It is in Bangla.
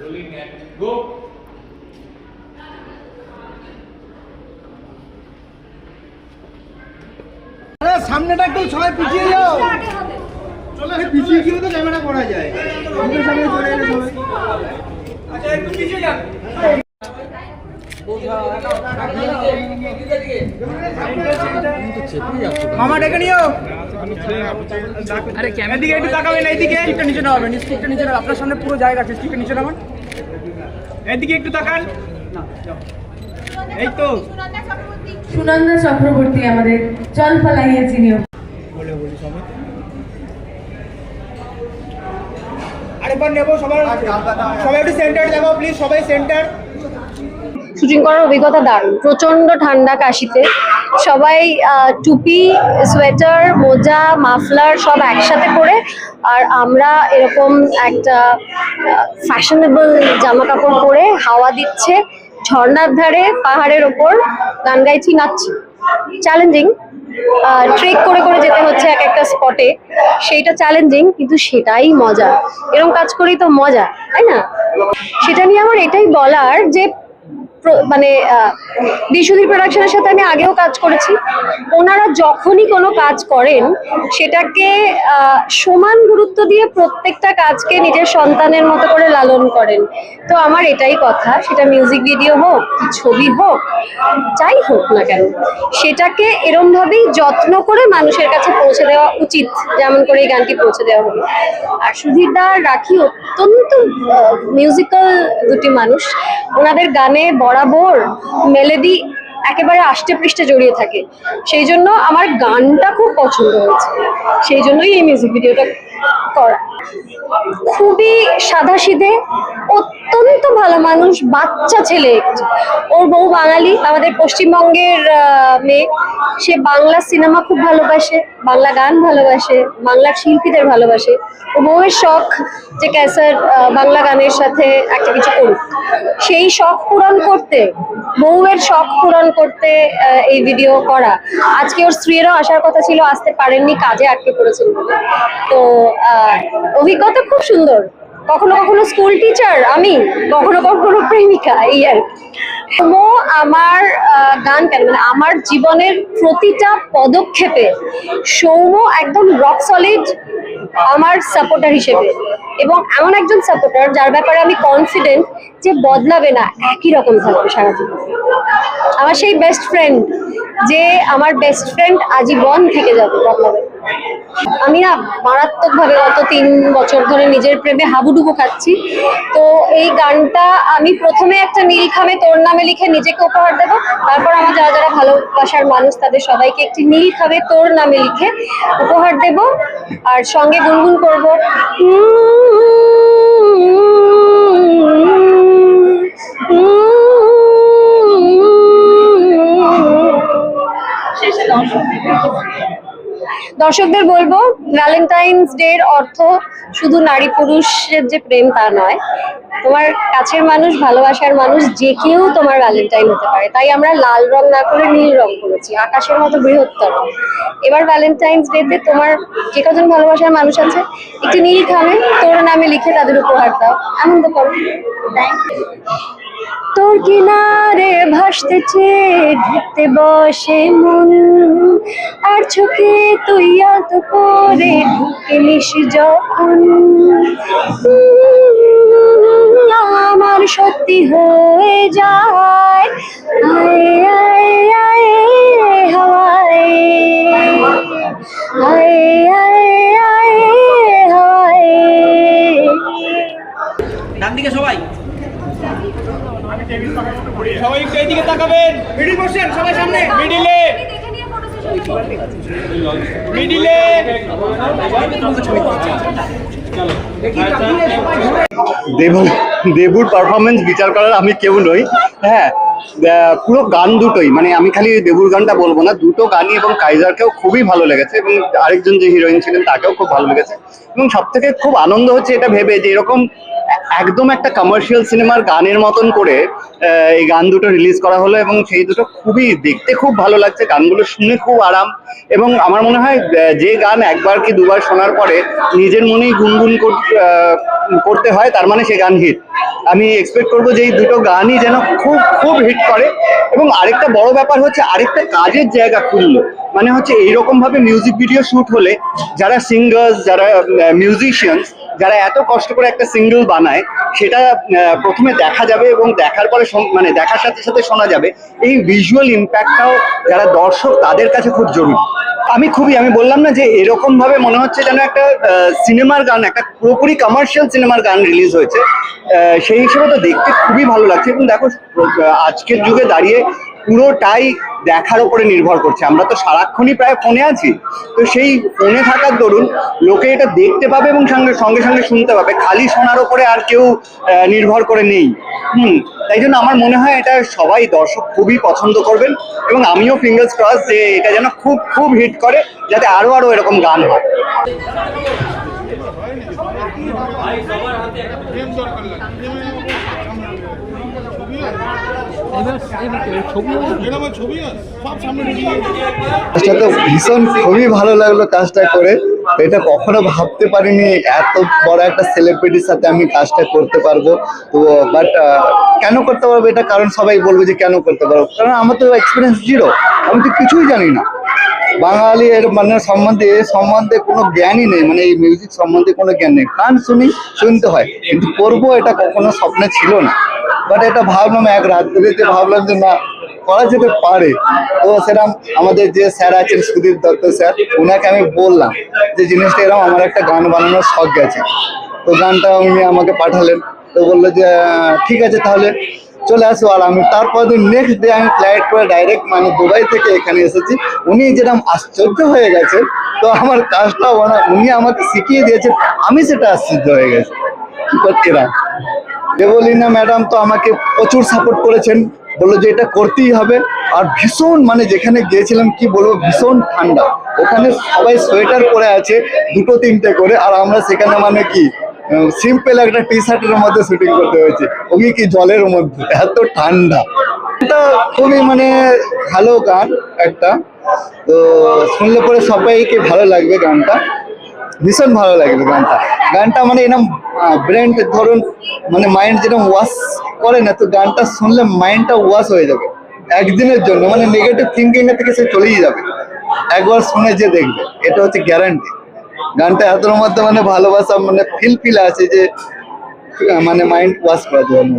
Rolling and go. আরে সামনেটা একটু সবাই পিছিয়ে যাও। চলো পিছিয়ে গিয়ে তো ক্যামেরা করা যায়। মুখের সামনে চলে এলে সবাই। আচ্ছা একটু পিছিয়ে যান। মামা ডেকে নিও। আরে ক্যামেরা দিকে একটু তাকাবেন এইদিকে স্টিকটা নিচে নামাবেন স্টিকটা নিচে নামাবেন আপনার সামনে পুরো জায়গা আছে স্টিকটা নিচে নামান। এদিকে একটু তাকান। এই তো। সুনন্দা চক্রবর্তী আমাদের চল পালাইয়ে চিনিও বলে বলি সবাই। আরেকবার নেব সবাই সবাই একটু সেন্টার যাব প্লিজ সবাই সেন্টার শুটিং করার অভিজ্ঞতা দারুণ। প্রচণ্ড ঠান্ডা কাশিতে। সবাই টুপি, সোয়েটার, মোজা, মাফলার সব একসাথে পরে, আর আমরা এরকম একটা ফ্যাশনেবল জামা কাপড় পরে হাওয়া দিচ্ছে, ঝর্ণার ধারে পাহাড়ের ওপর গান গাইছি, নাচছি। চ্যালেঞ্জিং ট্রেক করে করে যেতে হচ্ছে এক একটা স্পটে সেইটা চ্যালেঞ্জিং কিন্তু সেটাই মজা এরকম কাজ করেই তো মজা, তাই না? সেটা নিয়ে আমার এটাই বলার যে মানে আহ, বিশুদ্ধি প্রোডাকশনের সাথে আমি আগেও কাজ করেছি। ওনারা যখনই কোনো কাজ করেন সেটাকে সমান গুরুত্ব দিয়ে প্রত্যেকটা কাজকে নিজের সন্তানের মতো করে লালন করেন। তো আমার এটাই কথা সেটা মিউজিক ভিডিও হোক ছবি হোক যাই হোক না কেন সেটাকে এরম ভাবেই যত্ন করে মানুষের কাছে পৌঁছে দেওয়া উচিত। যেমন করে এই গানটি পৌঁছে দেওয়া হলো। আর সুধীর দা রাখি অত্যন্ত মিউজিক্যাল দুটি মানুষ। ওনাদের গানে বরাবর মেলেদি একেবারে আষ্টে পৃষ্ঠে জড়িয়ে থাকে। সেই জন্য আমার গানটা খুব পছন্দ হয়েছে। সেই জন্যই এই মিউজিক ভিডিওটা করা। খুবই সাদাসিধে, অত্যন্ত ভালো মানুষ, বাচ্চা ছেলে। ওর বউ বাঙালি, আমাদের পশ্চিমবঙ্গের মেয়ে। সে বাংলা সিনেমা খুব ভালোবাসে, বাংলা গান ভালোবাসে বাংলার শিল্পীদের ভালোবাসে। ও বউয়ের শখ যে ক্যাসার বাংলা গানের সাথে একটা কিছু করুক। সেই শখ পূরণ করতে, বউয়ের শখ পূরণ করতে এই ভিডিও করা। আজকে ওর স্ত্রীরও আসার কথা ছিল, আসতে পারেননি, কাজে আটকে পড়েছেন বলে তো অভিজ্ঞতা খুব সুন্দর। কখনো কখনো স্কুল টিচার আমি, কখনো কখনো প্রেমিকা, এই আর। সৌম্য আমার গান কেন? মানে আমার জীবনের প্রতিটা পদক্ষেপে সৌম্য একদম রক সলিড আমার সাপোর্টার হিসেবে। এবং এমন একজন সাপোর্টার যার ব্যাপারে আমি কনফিডেন্ট যে বদলাবে না, একই রকম থাকবে সারা জীবন আমার সেই বেস্ট ফ্রেন্ড যে আমার বেস্ট ফ্রেন্ড আজীবন থেকে যাবে আমি না মারাত্মক ভাবে গত তিন বছর ধরে নিজের প্রেমে হাবুডুবু খাচ্ছি। তো এই গানটা আমি প্রথমে একটা নীল খামে তোর নামে লিখে নিজেকে উপহার দেবো। তারপর আমার যারা যারা ভালোবাসার মানুষ, তাদের সবাইকে একটি নীল খামে তোর নামে লিখে উপহার দেব। আর সঙ্গে গুনগুন করব। দর্শকদের বলব ভ্যালেন্টাইন্স ডে এর অর্থ শুধু নারী পুরুষের যে প্রেম তা নয়, তোমার কাছের মানুষ, ভালোবাসার মানুষ, যে কেউ তোমার ভ্যালেন্টাইন হতে পারে। তাই আমরা লাল রং না করে নীল রং করেছি আকাশের মতো বৃহত্তর। এবার ভ্যালেন্টাইন্স ডে তে তোমার যে কজন ভালোবাসার মানুষ আছে, একটি নীল খামে তোর নামে লিখে তাদের উপহার দাও। আনন্দ করো। তোর কিনারে ভাসতেছে, ঢুকতে বসে মন। আর চোখে তুই আলতো করে ঢুকে নিস যখন। আমার সত্যি হয়ে যায়, আয় আয় আয় হাওয়ায় আয় আয় আয় হাওয়ায় ডান দিকে সবাই। সবাই একটু এইদিকে তাকাবেন। মিডিল বসেন সবাই সামনে। মিডিলে। মিডিলে। দেবু দেবুর পারফরমেন্স বিচার করার আমি কেউ নই। হ্যাঁ পুরো গান দুটোই মানে আমি খালি দেবুর গানটা বলব না দুটো গানই এবং কাইজারকেও খুবই ভালো লেগেছে এবং আরেকজন যে হিরোইন ছিলেন তাকেও খুব ভালো লেগেছে। এবং সব থেকে খুব আনন্দ হচ্ছে এটা ভেবে যে এরকম একদম একটা কমার্শিয়াল সিনেমার গানের মতন করে এই গান দুটো রিলিজ করা হলো এবং সেই দুটো খুবই দেখতে খুব ভালো লাগছে। গানগুলো শুনে খুব আরাম এবং আমার মনে হয় যে গান একবার কি দুবার শোনার পরে নিজের মনেই গুনগুন কর- করতে হয়, তার মানে সে গান হিট আমি এক্সপেক্ট করব যে এই দুটো গানই যেন খুব খুব হিট করে এবং আরেকটা বড় ব্যাপার হচ্ছে, আরেকটা কাজের জায়গা খুললো। মানে হচ্ছে এইরকম ভাবে মিউজিক ভিডিও শুট হলে যারা সিঙ্গার্স যারা মিউজিশিয়ানস যারা এত কষ্ট করে একটা সিঙ্গেল বানায়, সেটা প্রথমে দেখা যাবে এবং দেখার পরে মানে দেখার সাথে সাথে শোনা যাবে। এই ভিজুয়াল ইম্প্যাক্টটাও যারা দর্শক, তাদের কাছে খুব জরুরি। আমি খুবই, আমি বললাম না যে এরকম ভাবে মনে হচ্ছে যেন একটা সিনেমার গান, একটা পুরোপুরি কমার্শিয়াল সিনেমার গান রিলিজ হয়েছে। সেই হিসেবে তো দেখতে খুবই ভালো লাগছে। এবং দেখো আজকের যুগে দাঁড়িয়ে পুরোটাই দেখার উপরে নির্ভর করছে। আমরা তো সারাক্ষণই প্রায় ফোনে আছি। তো সেই ফোনে থাকার দরুন লোকে এটা দেখতে পাবে এবং সঙ্গে সঙ্গে সঙ্গে শুনতে পাবে। খালি শোনার উপরে আর কেউ নির্ভর করে নেই। হুম, তাই জন্য আমার মনে হয় এটা সবাই দর্শক খুবই পছন্দ করবেন এবং আমিও ফিঙ্গার্স ক্রস যে এটা যেন খুব খুব হিট করে যাতে আরও আরও এরকম গান হয়। কাজটা তো ভীষণ খুবই ভালো লাগল কাজটা করে। এটা কখনো ভাবতে পারিনি এত বড় একটা সেলিব্রিটির সাথে আমি কাজটা করতে পারব। তো বাট কেন করতে পারব? এটা কারণ সবাই বলবে যে কেন করতে পারব। কারণ আমার তো এক্সপিরিয়েন্স জিরো আমি তো কিছুই জানি না। বাঙালি এর মানে সম্বন্ধে এর সম্বন্ধে কোনো জ্ঞানই নেই। মানে এই মিউজিক সম্বন্ধে কোনো জ্ঞান নেই। গান শুনি শুনতে হয়। কিন্তু করব এটা কখনো স্বপ্নে ছিল না। বাট এটা ভাবলাম এক রাত্রিতে ভাবলাম যে না, করা যেতে পারে। তো সেরকম আমাদের যে স্যার আছেন সুদীপ দত্ত স্যার ওনাকে আমি বললাম যে জিনিসটা এরকম আমার একটা গান বানানোর শখ গেছে। তো গানটা উনি আমাকে পাঠালেন। তো বলল যে ঠিক আছে তাহলে, চলে আসো। আর আমি তারপর দিন নেক্সট ডে আমি ফ্লাইট করে ডাইরেক্ট মানে দুবাই থেকে এখানে এসেছি। উনি যেরকম আশ্চর্য হয়ে গেছে, তো আমার কাজটা উনি আমাকে শিখিয়ে দিয়েছেন, আমি সেটা আশ্চর্য হয়ে গেছি। এরা? দেবলীনা ম্যাডাম তো আমাকে প্রচুর সাপোর্ট করেছেন। বলল যে এটা করতেই হবে। আর ভীষণ মানে যেখানে গিয়েছিলাম, কি বলব, ভীষণ ঠান্ডা। ওখানে সবাই সোয়েটার পরে আছে, দুটো, তিনটে করে। আর আমরা সেখানে মানে কি সিম্পল একটা টি শার্টের মধ্যে শুটিং করতে হয়েছে। ওই কি জলের মধ্যে? এত ঠান্ডা। এটা খুবই মানে ভালো গান একটা। তো শুনলে পরে সবাইকে ভালো লাগবে গানটা। ভীষণ ভালো লাগবে গানটা। গানটা মানে এরকম ব্রেন ধরুন মানে মাইন্ড যেরকম ওয়াশ করে না, তো গানটা শুনলে মাইন্ডটা ওয়াশ হয়ে যাবে। একদিনের জন্য মানে নেগেটিভ থিঙ্কিং এর থেকে সে চলেই যাবে। একবার শুনে যে দেখবে, এটা হচ্ছে গ্যারান্টি গানটা এতর মধ্যে মানে ভালোবাসা মানে ফিল ফিল আছে যে মানে মাইন্ড ওয়াশ করা যাবে